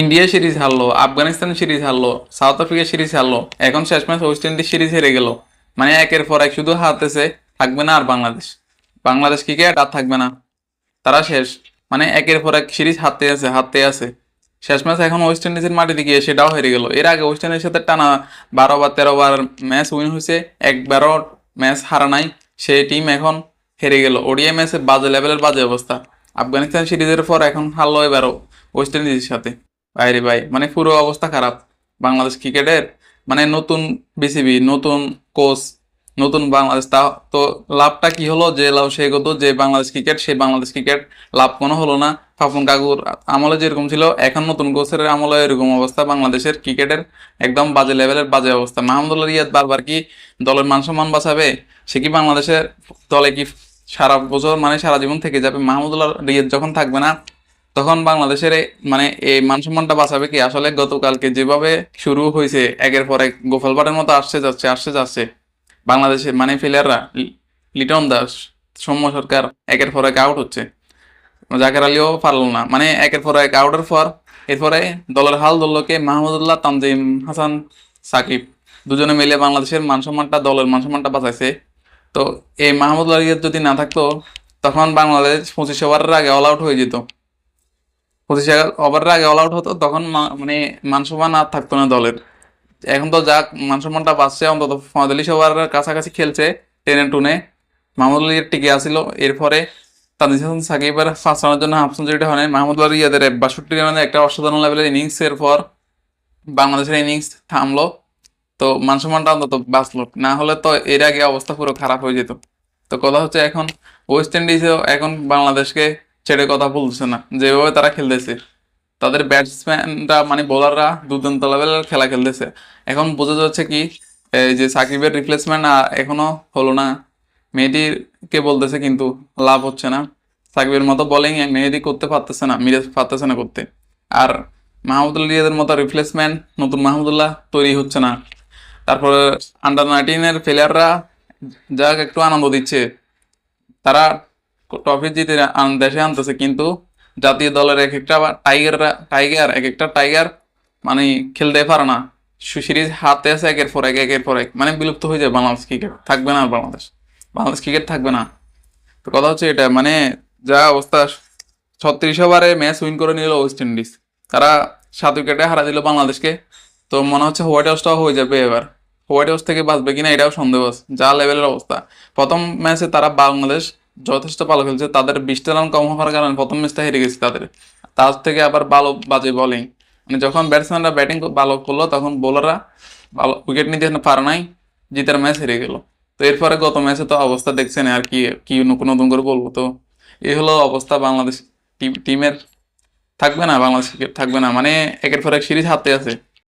India series হারলো, Afghanistan series হারলো, South Africa series হারলো, এখন শেষ ম্যাচ ওয়েস্ট ইন্ডিজ সিরিজ হেরে গেল। মানে একের পর এক শুধু হারতেছে, থাকবে না আর বাংলাদেশ। বাংলাদেশ ক্রিকেট আর থাকবে না। তারা শেষ। মানে একের পর এক সিরিজ হারতে আছে হারতে আছে। শেষ ম্যাচ এখন ওয়েস্ট ইন্ডিজের মাটিতে গিয়ে সেটাও হেরে গেল। এর আগে ওয়েস্ট ইন্ডিজের সাথে টানা বারো বা তেরো বার ম্যাচ উইন হয়েছে, একবারও ম্যাচ হারা নাই। সেই টিম এখন হেরে গেল। ওডিআই ম্যাচে বাজে লেভেলের বাজে অবস্থা। আফগানিস্তান সিরিজের পর এখন হারলো এবারও ওয়েস্ট ইন্ডিজের সাথে। বাইরে ভাই মানে পুরো অবস্থা খারাপ। বাংলাদেশ ক্রিকেটের মানে নতুন বিসিবি নতুন কোচ নতুন বাংলাদেশ। তা তো লাভটা কি হলো? যে লাভ সে গত, যে বাংলাদেশ ক্রিকেট সেই বাংলাদেশ ক্রিকেট। লাভ কোনো হলো না। ফাফুন কাকুর আমলে যেরকম ছিল, এখন নতুন কোচের আমলে এরকম অবস্থা। বাংলাদেশের ক্রিকেটের একদম বাজে লেভেলের বাজে অবস্থা। মাহমুদুল্লাহ রিয়াদ বারবার কি দলের মান সম্মান বাঁচাবে? সে কি বাংলাদেশের দলে কি সারা বছর মানে সারা জীবন থেকে যাবে? মাহমুদুল্লাহ রিয়াদ যখন থাকবে না তখন বাংলাদেশের মানে এই মান সম্মানটা বাঁচাবে কি? আসলে গতকালকে যেভাবে শুরু হয়েছে, একের পর এক গোপালবাটের মতো আসছে যাচ্ছে আসছে যাচ্ছে। বাংলাদেশের মানে প্লেয়াররা লিটন দাস, সৌম্য সরকার একের পর এক আউট হচ্ছে। জাকের আলীও পারল না। মানে একের পর এক আউটের পর, এরপরে দলের হাল দলকে মাহমুদুল্লাহ, তানজিম, হাসান, সাকিব। দুজনে মিলে বাংলাদেশের মান সম্মানটা দলের মান সম্মানটা বাঁচাইছে। তো এই মাহমুদুল্লাহ যদি না থাকতো, তখন বাংলাদেশ পঁচিশ ওভারের আগে অল আউট হয়ে যেত। পঁচিশ ওভারের আগে অল আউট হতো, তখন মানে মান সম্মান আর থাকতো না দলের। এখন তো যাক মান সম্মানটা বাঁচছে, অন্তত পঁয়তাল্লিশ ওভারের কাছাকাছি খেলছে টেনে টুনে মাহমুদুল টিকে আসিল, এরপরে তানজিদ হাসান সাকিবের ফার্স্ট রানের জন্য হাফ সেঞ্চুরিটা হয় মাহমুদুল রিয়াদের বাষট্টি রানের একটা অসাধারণ লেভেলের ইনিংসের পর বাংলাদেশের ইনিংস থামলো। তো মান সম্মানটা অন্তত বাঁচলো। না হলে তো এর আগে অবস্থা পুরো খারাপ হয়ে যেত। তো কথা হচ্ছে এখন ওয়েস্ট ইন্ডিজেও এখন বাংলাদেশকে ছেড়ে কথা বলছে না। যেভাবে তারা খেলতেছে। তাদের ব্যাটসম্যানরা মানে বোলাররা দুর্দান্ত লেভেলের খেলা খেলতেছে। এখন বোঝা যাচ্ছে কি, এই যে সাকিবের রিপ্লেসমেন্ট এখনও হলো না। মেহেদিকে বলতেছে কিন্তু লাভ হচ্ছে না। সাকিবের মতো বোলিং মেহেদি করতে পারতেছে না, মিরাজ পারতেছে না করতে। আর মাহমুদুল্লাহ রিয়াদের মতো রিপ্লেসমেন্ট নতুন মাহমুদুল্লাহ তৈরি হচ্ছে না। তারপরে আন্ডার নাইনটিনের প্লেয়াররা যাক, একটু আনন্দ দিচ্ছে। তারা ট্রফি জিতে দেশে আনতেছে, কিন্তু জাতীয় দলের এক একটা টাইগাররা টাইগার এক একটা টাইগার মানে খেলতে পারে না। সিরিজ হাতে আছে একের পর এক, একের পর এক। মানে বিলুপ্ত হয়ে যায় বাংলাদেশ ক্রিকেট থাকবে না বাংলাদেশ। বাংলাদেশ ক্রিকেট থাকবে না। তো কথা হচ্ছে এটা মানে যা অবস্থা, ছত্রিশ ওভারে ম্যাচ উইন করে নিল ওয়েস্ট ইন্ডিজ তারা সাত উইকেটে হারা দিল বাংলাদেশকে। তো মনে হচ্ছে হোয়াইট হাউসটাও হয়ে যাবে এবার। হোয়াইট হাউস থেকে বাঁচবে কিনা এটাও সন্দেহ। যা লেভেলের অবস্থা। প্রথম ম্যাচে তারা বাংলাদেশ যথেষ্ট ভালো খেলছে। তাদের বিশটা রান কম হওয়ার কারণে প্রথম ম্যাচটা হেরে গেছে তাদের। তার থেকে আবার ভালো বাজে বোলিং মানে যখন ব্যাটসম্যানরা ব্যাটিং ভালো করল, তখন বোলাররা ভালো উইকেট নিতে পারে নাই, জিতার ম্যাচ হেরে গেল। তো এরপরে গত ম্যাচে তো অবস্থা দেখছেন, আর কি কি নতুন নতুন করে বলব তো। এই হলো অবস্থা বাংলাদেশ টিমের। থাকবে না বাংলাদেশ থাকবে না। মানে একের পর এক সিরিজ হাতে আছে।